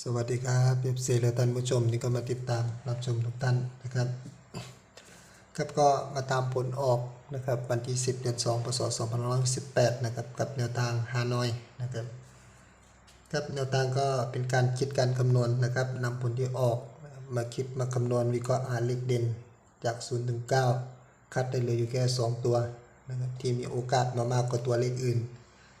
สวัสดีครับเอฟซีและท่านผู้ชมที่ก็มาติดตามรับชมทุกท่านนะครับครับก็มาตามผลออกนะครับวันที่ 10 เดือน2พศ2518นะครับกับแนวทางฮานอยนะครับครับแนวทางก็เป็นการคิดการคำนวณนะครับนำผลที่ออกมาคิดมาคำนวณวิเคราะห์หาเลขเด่นจาก 0 ถึง 9 คัดได้เลยอยู่แค่ 2 ตัวนะครับที่มีโอกาสมามากกว่าตัวเลขอื่น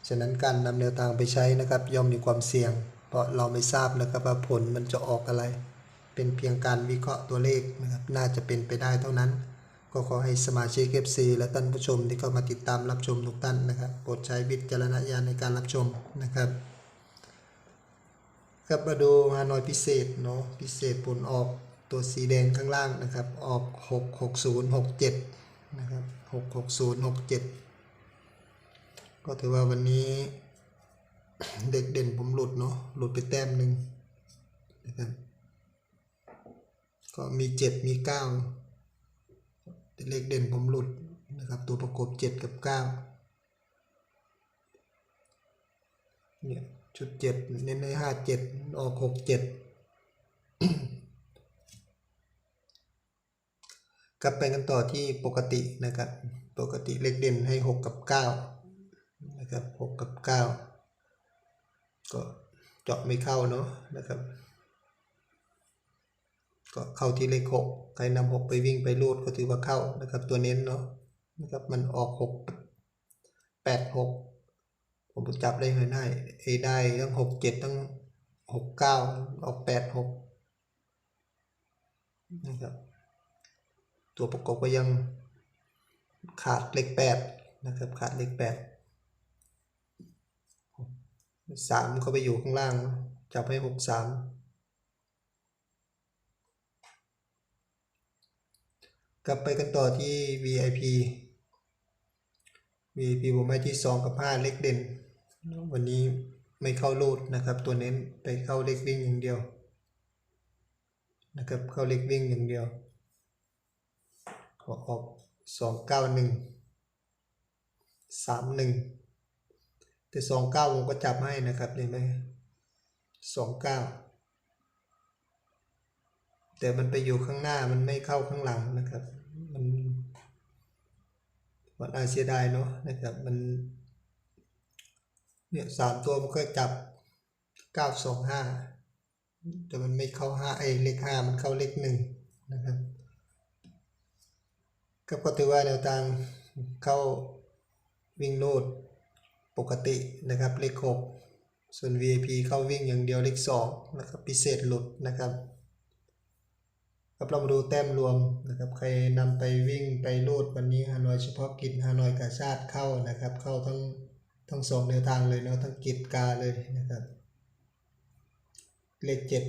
ฉะนั้นการนำแนวทางไปใช้นะครับย่อมมีความเสี่ยง เพราะเราไม่ทราบนะครับว่าผลมันจะออกอะไร เป็นเพียงการวิเคราะห์ตัวเลขนะครับน่าจะเป็นไปได้เท่านั้น ก็ขอให้สมาชิก FC และท่านผู้ชมที่เข้ามาติดตามรับชมทุกท่านนะครับโปรดใช้วิจารณญาณในการรับชมนะครับครับมาดูฮานอยพิเศษเนาะพิเศษผลออกตัวสีแดงข้างล่างนะครับ ออก 66067 นะครับ 66067 ก็ถือว่าวันนี้ เด็กเด่นผมหลุดเนาะหลุดไปแต้มหนึ่งนะครับก็มีเจ็ดมีเก้าเลขเด่นผมหลุดนะครับ ตัวประกบเจ็ดกับเก้าเนี่ยชุดเจ็ดเน้นในห้าเจ็ดออกหกเจ็ดกลับไปกันต่อที่ปกตินะครับ ปกติเลขเด่นให้หกกับเก้านะครับหกกับเก้า ก็เจาะไม่เข้าเนาะนะครับ ก็เข้าที่เลขหกใครนำหกไปวิ่งไปรูดก็ถือว่าเข้านะครับ ตัวเน้นเนาะนะครับมันออกหกแปดหกผมจับได้เลยได้เอได้ทั้งหกเจ็ดทั้งหกเก้าออกแปดหกนะครับตัวประกอบก็ยังขาดเลขแปดนะครับขาดเลขแปด สามเขาไปอยู่ข้างล่าง จับให้หกสามกลับไปกันต่อที่ VIP VIP ผมให้ที่สองกับผ้าเล็กเด่น วันนี้ไม่เข้าโลดนะครับ ตัวเน้นไปเข้าเล็กวิ่งอย่างเดียวนะครับเข้าเล็กวิ่งอย่างเดียว ขอออก้าหนึ่งสามหนึ่ง แต่สองเก้าผมก็จับให้นะครับเห็นไหมสองเก้าแต่มันไปอยู่ข้างหน้ามันไม่เข้าข้างหลังนะครับ มันมันอาเสียดายเนาะนะครับมันเนี่ยสามตัวมันก็จับเก้าสองห้าแต่มันไม่เข้าห้าไอเลขห้ามันเข้าเลขหนึ่งนะครับก็ก็ถือว่าแนวทางเข้าวิ่งโลด ปกตินะครับเลขหกส่วน VIP เข้าวิ่งอย่างเดียวเลขสองนะครับพิเศษหลุดนะครับครับเรามาดูแต้มรวมนะครับใครนำไปวิ่งไปลูดวันนี้ฮานอยเฉพาะกิจฮานอยกาชาติเข้านะครับ เข้าทั้งทั้งสองแนวทางเลยเนาะทั้งกิจกาเลยนะครับเลขเจ็ด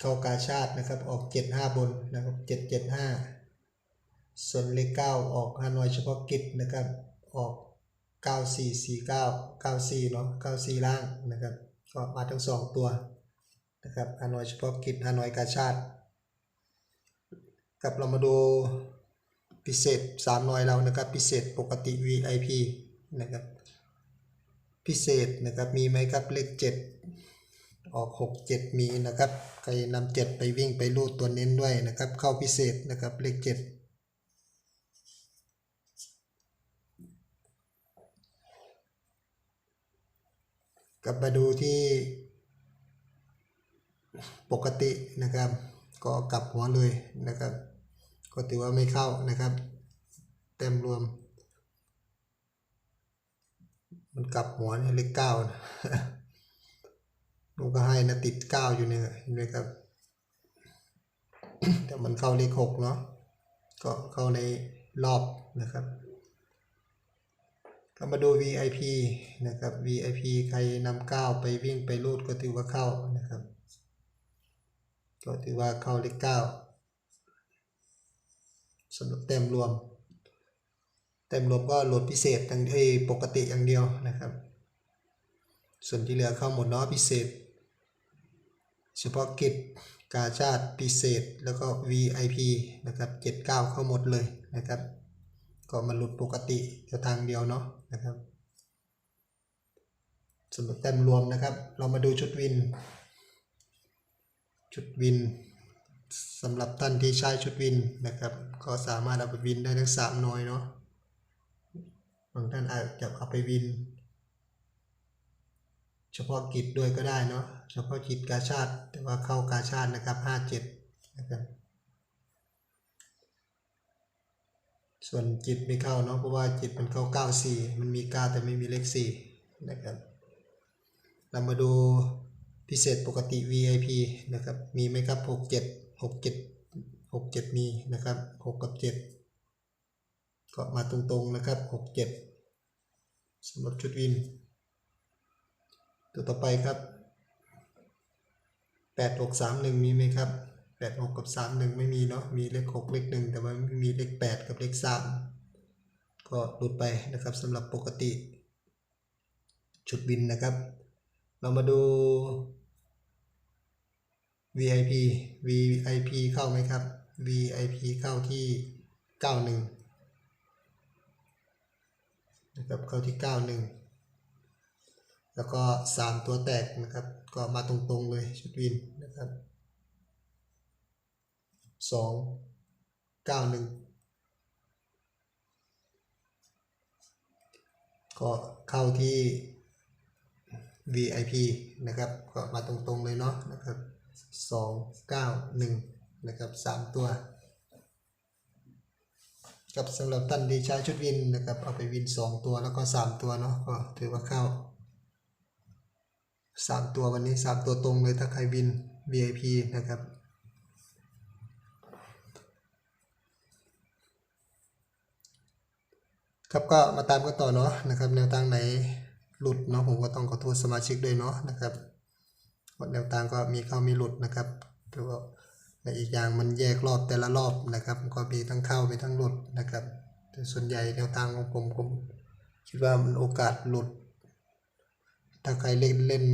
เข้ากาชาตินะครับออกเจ็ดห้าบนนะครับเจ็ดเจ็ดห้าส่วนเลข9ออกฮานอยเฉพาะกิจนะครับออก 9449 94เนาะ94 ล่างนะครับ ก็มาทั้ง 2 ตัวนะครับฮานอยเฉพาะกิจฮานอยกาชาติกับเรามาดูพิเศษ3หน่อยเรานะครับ พิเศษปกติ VIP นะครับพิเศษนะครับมีไหมครับเลข 7 ออก 6 7 มีนะครับใครนำ7ไปวิ่งไปรูดตัวเน้นด้วยนะครับ เข้าพิเศษนะครับเลข 7 กลับมาดูที่ปกตินะครับ ก็กลับหัวเลยนะครับ ก็ถือว่าไม่เข้านะครับ เต็มรวม มันกลับหัวเนี่เลขเก้านะลูกก็ให้นะติดเก้าอยู่เนี่ยเห็นไหมครับแต่มันเข้าเลขหกเนาะก็เข้าในรอบนะครับ ก็มาดู VIP นะครับ VIP ใครนำก้าวไปวิ่งไปรูดก็ถือว่าเข้านะครับ ก็ถือว่าเข้าเลขเก้าสำหรับเต็มรวม เต็มรวมก็โหลดพิเศษทั้งที่ปกติอย่างเดียวนะครับ ส่วนที่เหลือเข้าหมดเนาะพิเศษ เฉพาะกิจกาชาติพิเศษแล้วก็ VIP นะครับ 79 เข้าหมดเลยนะครับ ก็มาหลุดปกติแค่ทางเดียวเนาะนะครับสำหรับแต้มรวมนะครับ เรามาดูชุดวิน ชุดวินสำหรับท่านที่ใช้ชุดวินนะครับ ก็สามารถเอาไปวินได้ทั้งสามหน่วยเนาะบางท่านอาจจะเอาไปวิน เฉพาะกิจด้วยก็ได้เนาะเฉพาะกิจกาชาติแต่ว่าเข้ากาชาตินะครับห้าเจ็ดนะครับ ส่วนจิตไม่เข้าเนาะเพราะว่าจิตมันเข้าเก้าสี่มันมีกาแต่ไม่มีเลขสี่นะครับเรามาดูพิเศษปกติ VIP นะครับมีไหมครับหกเจ็ดหกเจ็ดหกเจ็ดมีนะครับหกกับเจ็ดก็มาตรงๆนะครับหกเจ็ดสำหรับชุดวิน ตัวต่อไปครับแปดหกสามหนึ่งมีไหมครับ แปดหกกับสามหนึ่งไม่มีเนาะมีเลขหกเลขหนึ่งแต่ว่าไม่มีเลขแปดกับเลขสามก็หลุดไปนะครับสำหรับปกติชุดวินนะครับ เรามาดู VIP VIP เข้าไหมครับ VIP เข้าที่ 91 นะครับเข้าที่ 91 แล้วก็ 3 ตัวแตกนะครับ ก็มาตรงๆเลยชุดวินนะครับ 2 91ก็เข้าที่ VIP นะครับ ก็มาตรงๆเลยเนาะนะครับสองเก้าหนึ่งนะครับสามตัวกับสำหรับท่านที่ใช้ชุดวินนะครับ เอาไปวินสองตัวแล้วก็สามตัวเนาะก็ถือว่าเข้าสามตัววันนี้สามตัวตรงเลยถ้าใครวิน VIP นะครับ ครับก็มาตามกันต่อเนาะนะครับ แนวทางไหนหลุดเนาะผมก็ต้องขอโทษสมาชิกด้วยเนาะนะครับเพราแนวทางก็มีเข้ามีหลุดนะครับแต่ว่าในอีกอย่างมันแยกรอบแต่ละรอบนะครับ ก็มีทั้งเข้ามีทั้งหลุดนะครับ แต่ส่วนใหญ่แนวทางของผมผมคิดว่ามันโอกาสหลุด ถ้าใครเล่นเล่น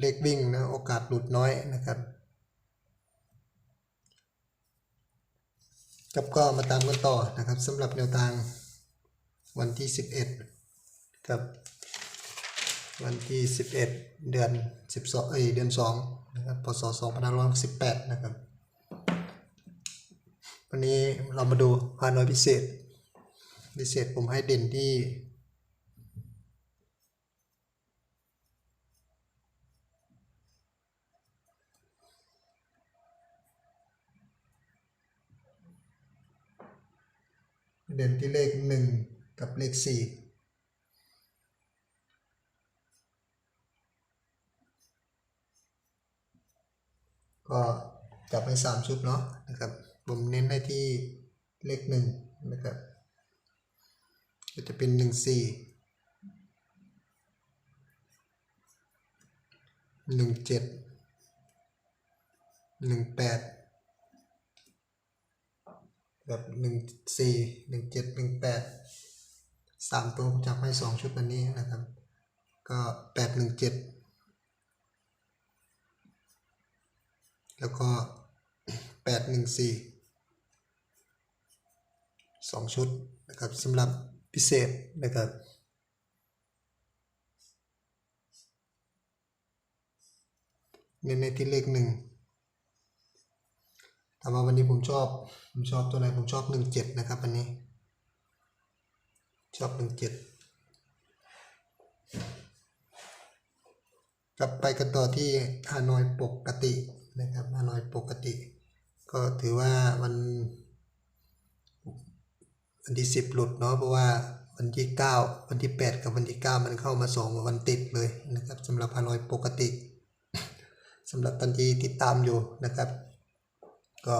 เลขวิ่งนะโอกาสหลุดน้อยนะครับครับก็มาตามกันต่อนะครับสำหรับแนวทาง วันที่ 11ครับ วันที่ 11 เดือน 12 เอ้ยเดือน2นะครับพศ2518 นะครับ วันนี้เรามาดูฮานอยพิเศษ พิเศษผมให้เด่นที่เด่นที่เลข1 กับเลข4ก็จับไปสามชุดเนาะนะครับผมเน้นให้ที่เลขหนึ่งนะครับก็จะเป็นหนึ่งสี่หนึ่งเจ็ดหนึ่งแปดแบบหนึ่งสี่หนึ่งเจ็ดหนึ่งแปด สามตัวผมจับให้สองชุดวันนี้นะครับ ก็แปดหนึ่งเจ็ดแล้วก็แปดหนึ่งสี่สองชุดนะครับสำหรับพิเศษนะครับเน้นในที่เลขหนึ่งถามว่าวันนี้ผมชอบ ผมชอบตัวไหนผมชอบหนึ่งเจ็ดนะครับวันนี้ ชอบหนึ่งเจ็ดกลับไปกันต่อที่ฮานอยปกตินะครับฮานอยปกติ ก็ถือว่ามันวันที่สิบหลุดเนาะเพราะว่าวันที่เก้าวันที่แปดกับวันที่เก้ามันเข้ามาสองวันติดเลยนะครับสำหรับฮานอยปกติสำหรับทันทีติดตามอยู่นะครับ ก็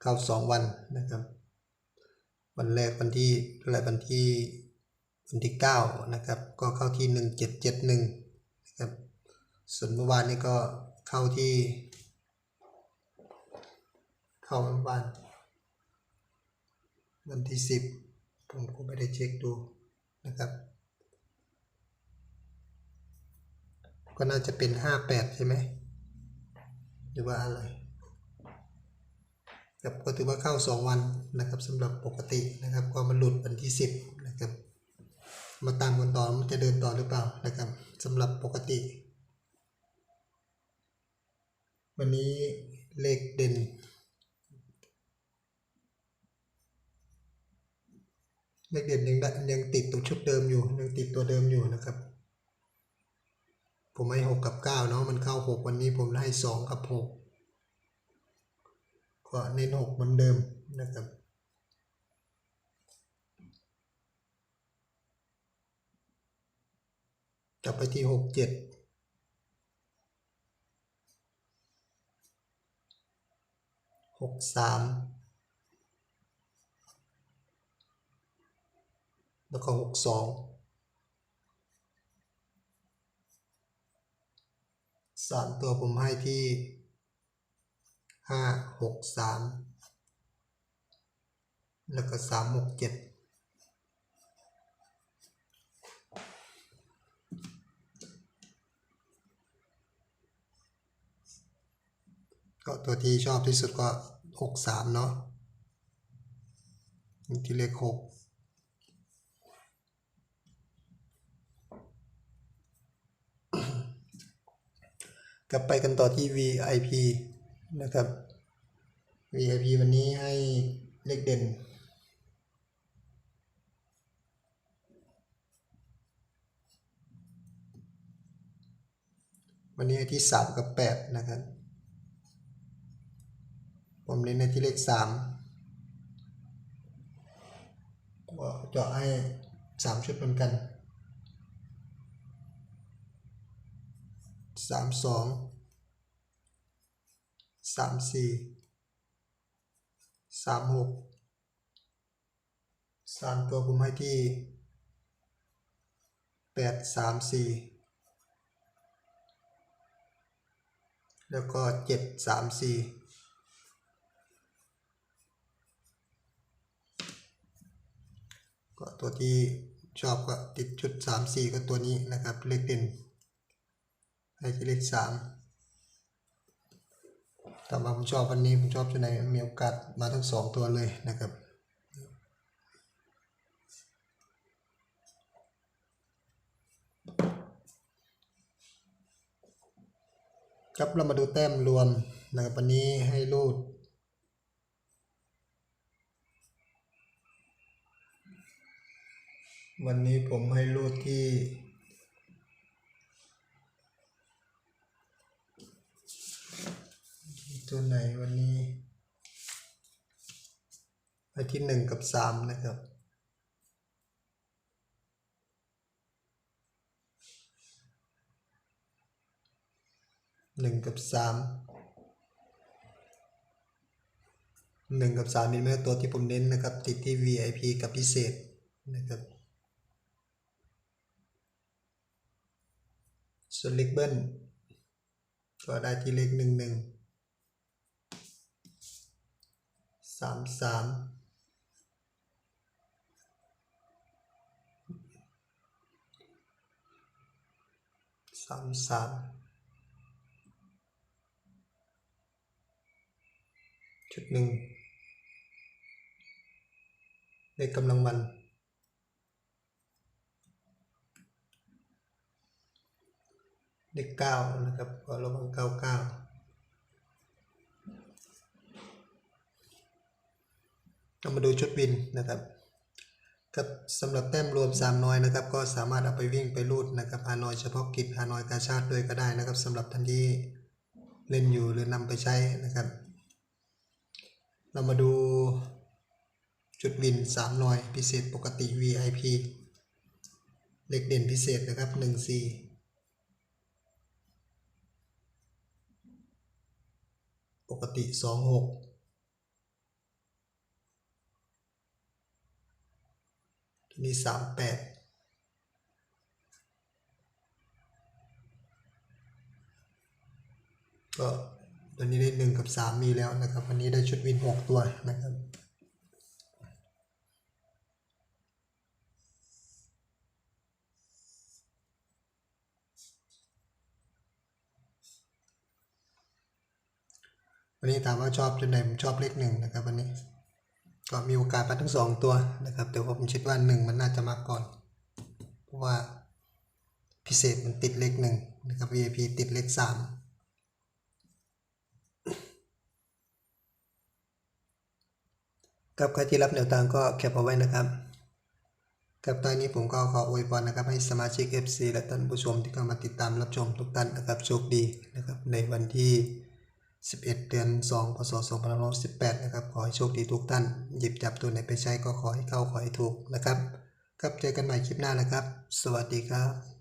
เข้าสองวันนะครับ วันแรกวันที่อะไรวันที่วันที่เก้านะครับ ก็เข้าที่หนึ่งเจ็ดเจ็ดหนึ่งนะครับ ส่วนเมื่อวานนี้ก็เข้าที่ เข้าเมื่อวานวันที่สิบผมก็ไม่ได้เช็คดูนะครับ ก็น่าจะเป็นห้าแปดใช่ไหมหรือว่าอะไร ครับก็ถือว่าเข้าสองวันนะครับสำหรับปกตินะครับก็มันหลุดวันที่สิบนะครับมาตามกันต่อมันจะเดินต่อหรือเปล่านะครับสำหรับปกติ วันนี้เลขเด่น เลขเด่นยังดยังติดตัวชุดเดิมอยู่ยังติดตัวเดิมอยู่นะครับ ผมให้หกกับเก้าเนาะมันเข้าหกวันนี้ผมให้สองกับห ก็เน้นหกเหมือนเดิมนะครับกลับไปที่หกเจ็ดหกสามแล้วก็หกสองสามตัวผมให้ที่ ห้าหกสามแล้วก็สามหกเจ็ดก็ตัวที่ชอบที่สุดก็หกสามเนาะที่เลขหกกลับไปกันต่อที่ VIP นะครับ VIP วันนี้ให้เลขเด่น วันนี้ให้ที่สามกับแปดนะครับ ผมเน้นในที่เลขสามก็เจาะให้สามชุดเหมือนกันสามสอง สามสี่สามหกสามตัวผมให้ที่แปดสามสี่แล้วก็เจ็ดสามสี่ก็ตัวที่ชอบก็ติดจุดสามสี่ก็ตัวนี้นะครับ เลขเด่นให้ที่เลขสาม แต่มาผมชอบวันนี้ผมชอบตัวไหนมีโอกาสมาทั้งสองตัวเลยนะครับครับเรามาดูแต้มรวมนะครับวันนี้ให้รูดวันนี้ผมให้รูดที่ ตัวไหนวันนี้ไปที่หนึ่งกับสามนะครับ หนึ่งกับสามหนึ่งกับสามเป็นแม่ตัวที่ผมเน้นนะครับ ติดที่ VIP กับพิเศษนะครับส่วนเลขเบิ้ลก็ได้ที่เลขหนึ่งหนึ่ง สามสามสามสามชุดหนึ่งเลขกำลังวันเลขเก้านะครับก็ระวังเก้าเก้า เรามาดูชุดวินนะครับครับสำหรับแต้มรวม3น้อยนะครับ ก็สามารถเอาไปวิ่งไปรูดนะครับฮานอยเฉพาะกิจฮานอยกาชาติด้วยก็ได้นะครับ สำหรับท่านที่เล่นอยู่หรือนำไปใช้นะครับ เรามาดูจุดวิน3น้อยพิเศษปกติ VIP เล็กเด่นพิเศษนะครับ1 4กติ 26 ตัวนี้สามแปดก็ตอนนี้ได้หนึ่งกับสามมีแล้วนะครับวันนี้ได้ชุดวินหกตัวนะครับวันนี้ถามว่าชอบจุดไหนผมชอบเลขหนึ่งนะครับวันนี้ ก็มีโอกาสมาทั้งสองตัวนะครับ แต่ว่าผมคิดว่าหนึ่งมันน่าจะมาก่อน เพราะว่าพิเศษมันติดเลขหนึ่งนะครับ VIP ติดเลขสามกับใครที่รับแนวทางก็แคปเอาไว้นะครับ กับตอนนี้ผมก็ขออวยพรนะครับ ให้สมาชิก FC และท่านผู้ชมที่เข้ามาติดตามรับชมทุกท่านนะครับโชคดีนะครับในวันที่ 11 เดือน 2 พศ 2518 นะครับ ขอให้โชคดีทุกท่าน หยิบจับตัวไหนไปใช้ก็ขอให้เข้าขอให้ถูกนะครับ ครับเจอกันใหม่คลิปหน้านะครับ สวัสดีครับ